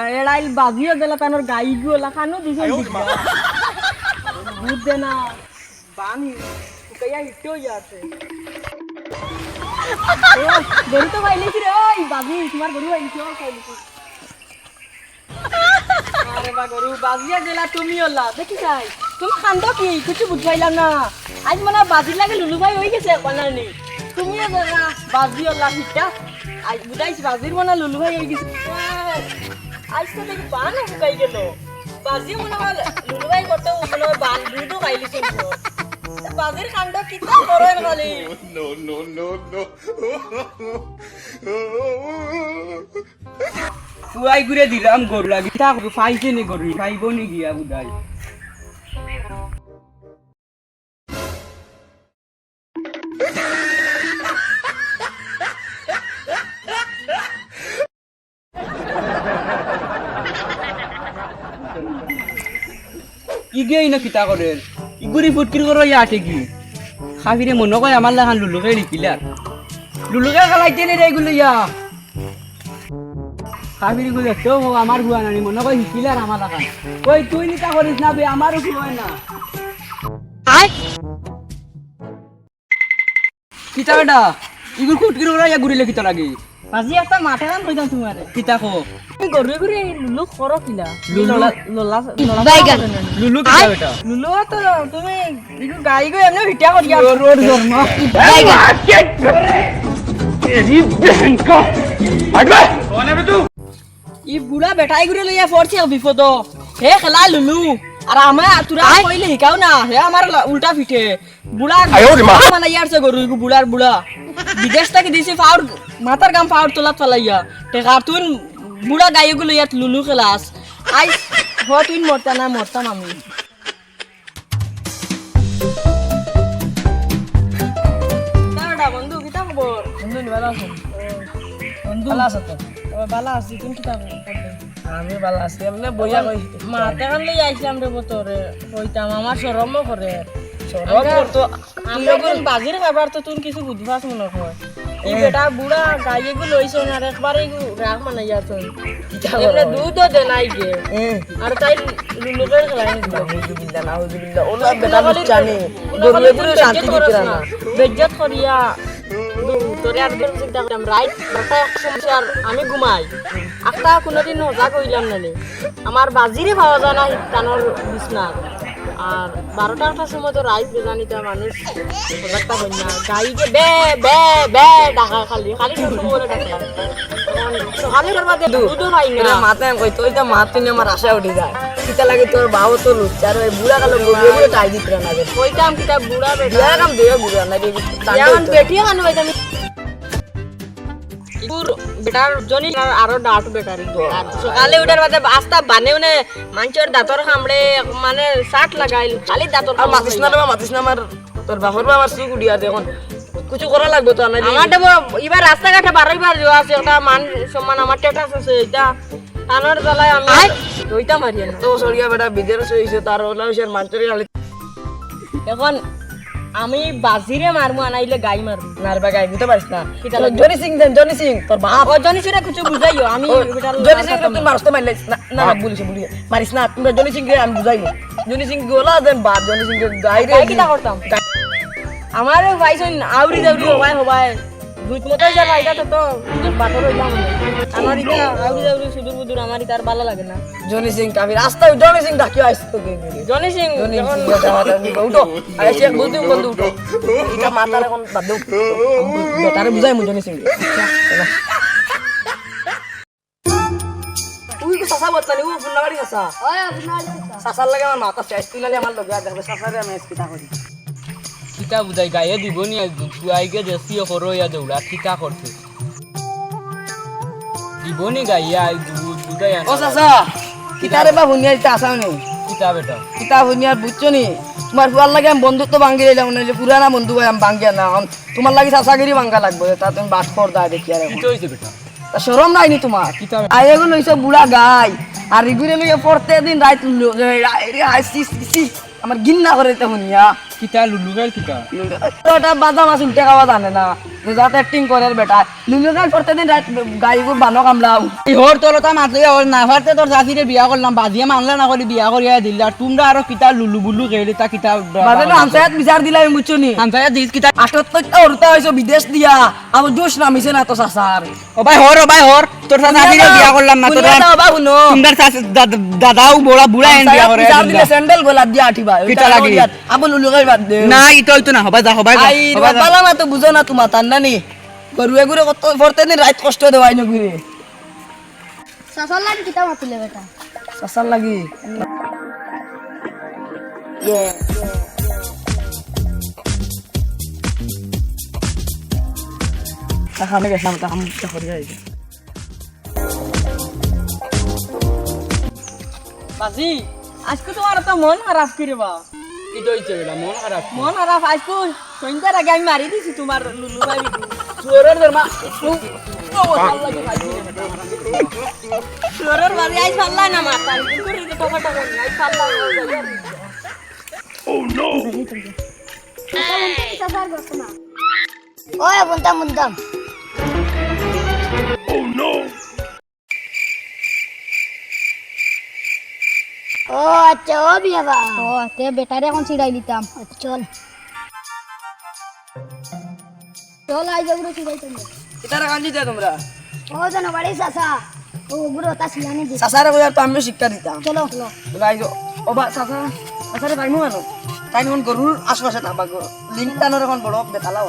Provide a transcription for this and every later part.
এড়াইল বাজিও দিলা তানোর গাই গুলা খানো দিছে। দুধ দে না বানি শুকাইয়া হিটেও যাচ্ছে। গরু তো পাইলেছি রে ওই বাজি তোমার গরু আইছো পাইলেছি আরে বা গরু বাজিয়া দিলা তুমি ওলা। দেখি যাই তুমি খান্দ কি? কিছু বুঝাইলাম না। আজ মানে বাজি লাগে লুলু ভাই হয়ে গেছে কনানি তুমিও না। বাজি ওলা হিটা আজ বুঝাইছি বাজির মানে লুলু ভাই হয়ে গেছে। আজ তো দেখি বান শুকাই গেল। বাজি মনে হয় লুলু ভাই করতে মনে হয় বান দুটো খাইলিছে বাজির কাণ্ড কিতা করেন খালি. ফুয়াই ঘুরে দিলাম গরু লাগি। থাক ফাইছে নি গরু ফাইব নি গিয়া বুদাই ইগেই না কিতা করে ইগুরি ফুটকির করো ইয়াতে কি খাবিরে মনে কয় আমার লাগান লুলুকে লিখিলার লুলুকে খালাইতে নি এগুলো ইয়া। খাবিরগুলো তো আমার হুয়া নানি। মনে কয় শিখিলার আমার লাগান। কই তুই নিতা করিস না বে আমারও কি হয় না? কিতা বেটা ইগুর ফুটকির করো ইয়া ঘুরিলে কিতা লাগে? বাজি একটা মাঠে কাম কইতাম তোমার কিতা কো তুমি গরু ঘুরে লুলু করো কিলা। লুলু? লোলা লোলা লুলু কিতা বেটা? লুলু তো তুমি ইগু গাই গো এমনি ভিটা করিয়া রোড ধর্ম ই বুড়া বেটাই ঘুরে লইয়া পড়ছে বিপদ হে খেলা লুলু। আর আমার তোরা কইলে শিকাও না। হে আমার উল্টা ফিটে বুড়া মানে ইয়ারছে গরু বুড়ার বুড়া বিদেশ থেকে দিছি ফাউর মাথার গাম ফাউর তোলাত ফেলাইয়া তে কার্টুন বুড়া গাইগুলো ইয়াত লুলু খেলাস আই হ তুই মরতা না মরতাম আমি বন্ধু কিতা খবর বন্ধু ভালো আছো। বন্ধু। ভালো আছো তো। ভালো আছি তুমি কিতা খবর আমি ভালো আছি এমনি বইয়া কই মাতে কান লই আইছিলাম রে বতরে কইতাম আমার শরমও করে। শরম করতো। আমরা কোন বাজির খাবার তো তুমি কিছু বুঝবাস মনে হয়। এই বেটা বুড়া গাইয়ে গু লইছ না আর একবারে গু রাখ মানে যাত এমনি দুধও দে নাই গে। আর তাই লুলুকের খেলাই নি নাউজুবিল্লাহ। নাউজুবিল্লাহ ওলা বেটা জানি গরুয়ে পুরো শান্তি দিতে না। বেজ্জত করিয়া চিন্তা আমি ঘুমাই। একটা কোনোদিন হজা কইলাম না। আমার বাজিরে পাওয়া যায় না তানোর বিছনার আর বারোটা একটার সময় তো রাইট বেজানিতে মানুষ হই না। গাইকে বে বে বে ডাকা খালি খালি সব সময় বলে ডাকে সকালে করবাতে দুধও পাই না। মাথায় কই তোর তো মাত তুই আমার আশা উঠে যায়। কিতা লাগে তোর বাবা তো লুচ্চা আর ওই বুড়া কালো গরু এগুলো টাই দিতে না কইতাম কিতা বুড়া বেটা। বিয়া দিয়ে বুড়া না যেমন বেটিয়ে কানো হইতাম ইগুর বেটার জনি আরও ডাট বেটারি আর সকালে উঠার বাদে আস্তা বানেও নে মানুষের দাঁতর মানে শার্ট লাগাইল খালি দাঁতর আর মাতিস না রে মাতিস না আমার তোর বাপর বা আমার সুখ উঠিয়া আছে এখন কিছু করা লাগবে তো না আমার দেব এবার রাস্তাঘাটে বারোইবার যাওয়া আছে একটা মান সম্মান আমার টেটাস আছে এটা কানের জ্বালায় আমি দইটা মারি তো সরিয়া বেটা বিদের হইছে তার ওলা এখন আমি বাজিরে মারমু আনাইলে গাই মারমু। নারবা গাই বুঝতে পারিস না? জনি সিং দেন জনি সিং। তোর বাপ। ও জনি সেটা কিছু বুঝাইও আমি জনি সিং তুমি মারতে মারলে না না না বলিস বলিস মারিস না তুমি জনি সিং রে আমি বুঝাইনি জনি সিং গোলা দেন বাপ জনি সিং গাই রে কিটা করতাম? আমার ভাই শুন আউরি দাউরি হবাই হবাই। দুধ মতো যা ভাইটা তো তো বাটর হইলাম আমার ইটা আউরি দাউরি সুদূর বুদূর আমার ইটা আর ভালো লাগে না। জনি সিং কাবির রাস্তা জনি সিং ডাকি আইস তো জনি সিং জনি সিং এটা মাথা নিবা উঠো আরে সে বলতে বন্ধু উঠো এটা মাথার এখন বাদ দাও। বেটারে বুঝাই মু জনি সিং। উই কো সাসা ও সাসা সাসার লাগে আমার মাথা শেষ তুই নালে আমার লগে দেখবে সাসারে আমি কিতা করি কিতা বুঝাই গায়ে দিব নি দেশি করো ইয়া দৌড়া কিতা করছে দিব নি গাইয়া ও সাসা কিতারে বা ভুনিয়া দিতে আসাও নেই কিতা বেটা কিতা ভুনিয়া বুঝছ নি? তোমার ফুয়ার লাগে আমি বন্ধুত্ব ভাঙ্গি না যে পুরানা বন্ধু ভাই আমি ভাঙ্গিয়া না তোমার লাগে ভাঙ্গা লাগবে তা তুমি বাস কর দা দেখি আর কিতা হইছে বেটা? তা শরম নাই নি তোমার কিতা আই এগুলো হইছে বুড়া গাই। আর এগুলো লিগে পড়তে দিন রাত আমার গিন্না করে শুনিয়া কিতা লুলু গাইল কিতা ওটা বাদাম আছে টাকা জানে না? যাতে অ্যাক্টিং করে বেটা। লুলুকাল প্রত্যেকদিন রাত গাড়িগুলো বানো কামলাও ইহর তলতা মাতলে ওর না ফারতে তোর জাতিরে বিয়া করলাম বাজিয়ে মানলা না করি বিয়া করিয়া দিল। আর তোমরা আরও কিতা লুলু বুলু গেলি তা কিতা বাদে তো হামসায়াত বিচার দিলাই বুঝছ নি হামসায়া দিস কিতা। আটাত্তরটা উড়তা হয়েছে বিদেশ দিয়া। আমার জোশ নামিছে না তো সাসার ও ভাই হর ও ভাই হর তোর জাতিরে বিয়া করলাম না তোর তোমরা দাদাও বড়া বুড়া এন বিয়া করে দিলে। স্যান্ডেল গোলাপ দিয়া আঠিবা। কিটা লাগি? আবু লুলুকাই বাদ দে। না ইতো ইতো না হবা যা হবা যা হবা। বালা না তো বুঝো না তোমার তার নানি গরুয়ে গুরে কত প্রত্যেকদিন রাত কষ্ট দেওয়াই না ঘুরে। সাসার লাগি কিতা মাতিলে বেটা? সাসার লাগি? আমি গেছিলাম তা আমি করে যাইছি বাজি আজকে তোমার তো মন খারাপ করে বা? ইতো ইতো এটা মন খারাপ? মন খারাপ আজকে সন্ধ্যার আগে আমি মারি দিছি তোমার লুলু ভাই চোরের ধর্মা চোরের বাড়ি আইস পাল্লাই না মাতা কিন্তু টাকা আইস পাল্লাই সাসার গছ না ওই বুনতাম বুনতাম ও আচ্ছা ও বিয়া বা ও তে বেটারে এখন চিড়াই দিতাম চল চল আই যাব চিড়াই তুমি ইতারা দে তোমরা? ও জানো বাড়ি সাসা। ও গুরু তা শিলানি দি। সাসারে কইয়া তো আমিও শিক্ষা দিতাম চলো চলো। গাই ও বা সাসা সাসারে পাইমু আনো তাই নুন গরুর আশপাশে না বাগো লিঙ্ক টানোর এখন বড় বেতালাও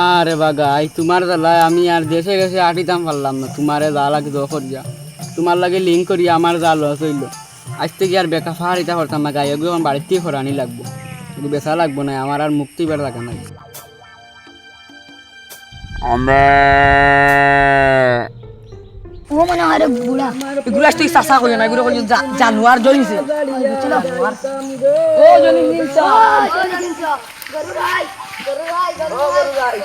আরে বাগাই তোমার জ্বালায় আমি আর দেশে গেছে আটিতাম পারলাম না। তোমারে যা লাগে দো করিয়া। তোমার লাগে লিঙ্ক করি আমার যা লস হইল। আজ থেকে আর বেকা ফাহারিতা করতাম না গায়ে এখন বাড়িতেই খরানি লাগবো। কিন্তু বেচা লাগবো না আমার আর মুক্তি বের লাগে নাই। ও মনে হয় রে বুড়া। এগুলা তুই সাসা কই না? এগুলো জানুয়ার জড়িছে ও জনি নিলসা গরু রাই গরু রাই গরু রাই।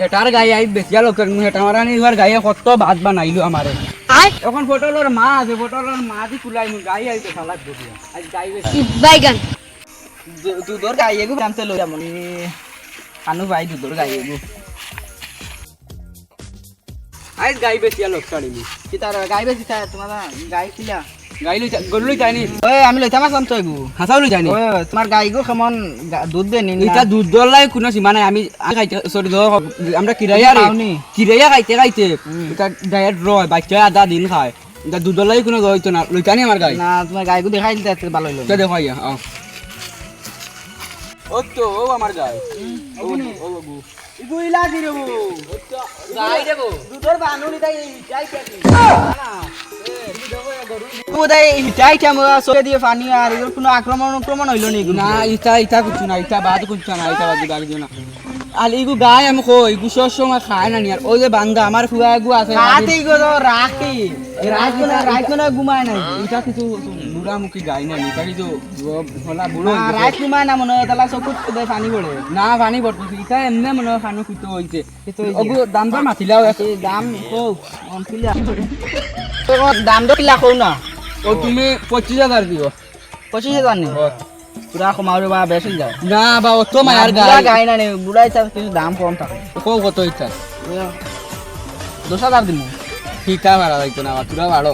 হেটার গায়ে আই বেচিয়া লোকের হেটা মারা নি ঘর গায়ে কত ভাত বানাইলো আমারে। এখন পটলের মা আছে পটলের মা দি কুলাই মু গাই আইতে সালাদ বসিয়া আজ গাই বেশি বাইগান। দুধর গাইয়ে গু জানতে লই আমনি কানু ভাই দুধর গাইয়ে গু আইজ গাই বেচিয়া লোক ছাড়িলি কি তার গাই খায় তোমার গাই কিলা গাই লই যায়নি ওই আমি এগু হাসাও লই যায়নি ওই তোমার গাই গো কেমন দুধ দেন এটা দুধ দলাই কোনো সীমা নাই আমি খাইতে সরি ধর আমরা কিরাইয়া রে কিরাইয়া খাইতে খাইতে। এটা ডায়েট রয় বাচ্চা আধা দিন খায়। এটা দুধ দলাই কোনো দইতো না। লইতানি আমার গাই না তোমার গাই গো দেখাই দিতে ভালো হইল তো দেখো ও তো ও আমার গাই ও ও বাবু ইগু ইলা দি রে গাই দেবো দুধর বানুনি তাই যাই দিয়ে পানি আর এগুলো কোনো আক্রমণ আক্রমণ হইল নি না ইটা ইটা কিছু না ইটা বাদ কিছু না ইটা বাদ বাদ না। আর ইগু গাই আমি কই ইগু সব সময় খায় না নি আর ওই যে বান্দা আমার ফুয়া এগু আছে রাতে গো রাখি রাত কোন রাত কোন ঘুমায় নাই। ইটা কিছু গাই না এটা কিছু হলা বুড়ো না, রাত ঘুমায় না মনে হয় তালা চকুত দে পানি পড়ে না পানি বটছে ইটা এমনি মনে হয় খানো কিতো হইছে ওগু দাম দাম মাতিলাও এই দাম কো অন কিলা তো দাম তো কিলা কও না ও তুমি পঁচিশ হাজার দিও পঁচিশ হাজার নি পুরা কমাও বা বেশি যায় না বা অত মায়ার বুড়া গাই গাই না নি বুড়াই তার কিছু দাম কম থাকে কো কত দশ হাজার দিমু ঠিকা ভাড়া যাইতো না তুরা ভাড়ো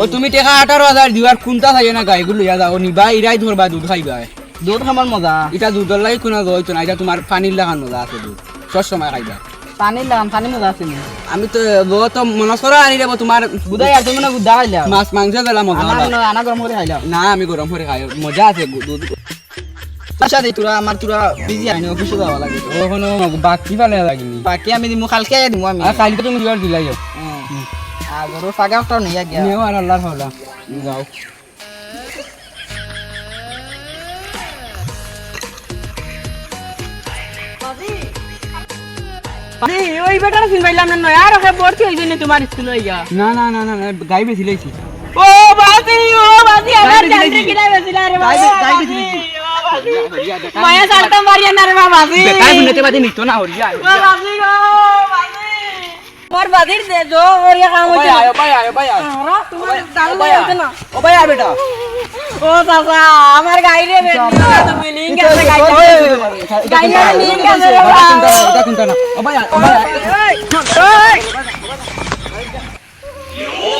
ও তুমি টেকা আঠারো হাজার দিবার কোনটা থাকে না গাইগুলো ইয়া যাও নিবা ইরাই ধরবা দুধ খাইবা দুধ খাবার মজা। এটা দুধের লাগে কোনো হইতো না এটা তোমার পানির লাগান মজা আছে দুধ। সব সময় খাইবা। পানি লাগাম পানি মজা আছে আমি তো ও তো মনে করো আনি দেবো তোমার বুধাই আর তুমি না গুদা খাইলা মাছ মাংস দিলাম মজা আনা গরম করে খাইলা না আমি গরম করে খাই মজা আছে দুধ। আচ্ছা দে তোরা আমার তোরা বিজি আইনি অফিসে যাওয়া লাগে। ওখানে বাকি ফালে লাগিনি বাকি আমি দিমু কালকে দিমু আমি। কালকে তুমি দিবার দিলাই আর গরু ফাগাটাও নিয়ে গিয়া নিও আর আল্লাহর হাওলা যাও। ওই বেটার শুনবাইলাম না নয়। আর ওকে ভর্তি হইছে নি তোমার স্কুল হইয়া। না না না না গাই বেশি লাইছি। ও বাজি ও বাজি আমার বেশি জানতে লাইছি। কিনা রে বাবা গাই বেশি লাইছি। মায়া চালতাম পারি না রে বাবা বেকার শুনেতে পাতি নিত না হরিয়া। বাজি গো বাজি মোর বাজির দে জো ওরিয়া কাম ও ভাই হইছে আয় ভাই আয় ভাই আয়। আরে তোমার দাল ভাই হইছে না। ও ভাই আয় বেটা। ও চাচা আমার গাড়ি রে বেটি তুমি লিঙ্ক আছে লিঙ্ক আছে রে এটা চিন্তা না ও ভাই ও ভাই আয়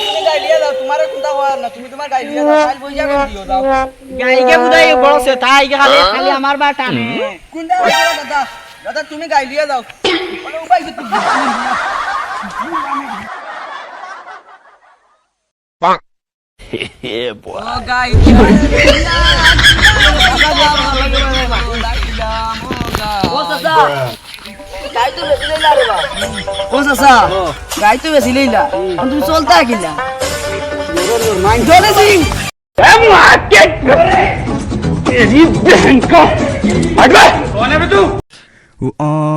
তুমি গাই লিয়ে তোমারে কোনটা হওয়ার না তুমি তোমার গাই লিয়ে যাও কাল বইয়া করে দিও বড় সে তাই খালি খালি আমার বা কোনটা দাদা? দাদা তুমি গাই লিয়ে যাও মানে উপায় তুমি ও গাই তো বেশি লইলা রে বা ও চাচা গাই তো বেশি লইলা এখন তুমি চলতা কিলা জলে সিং आ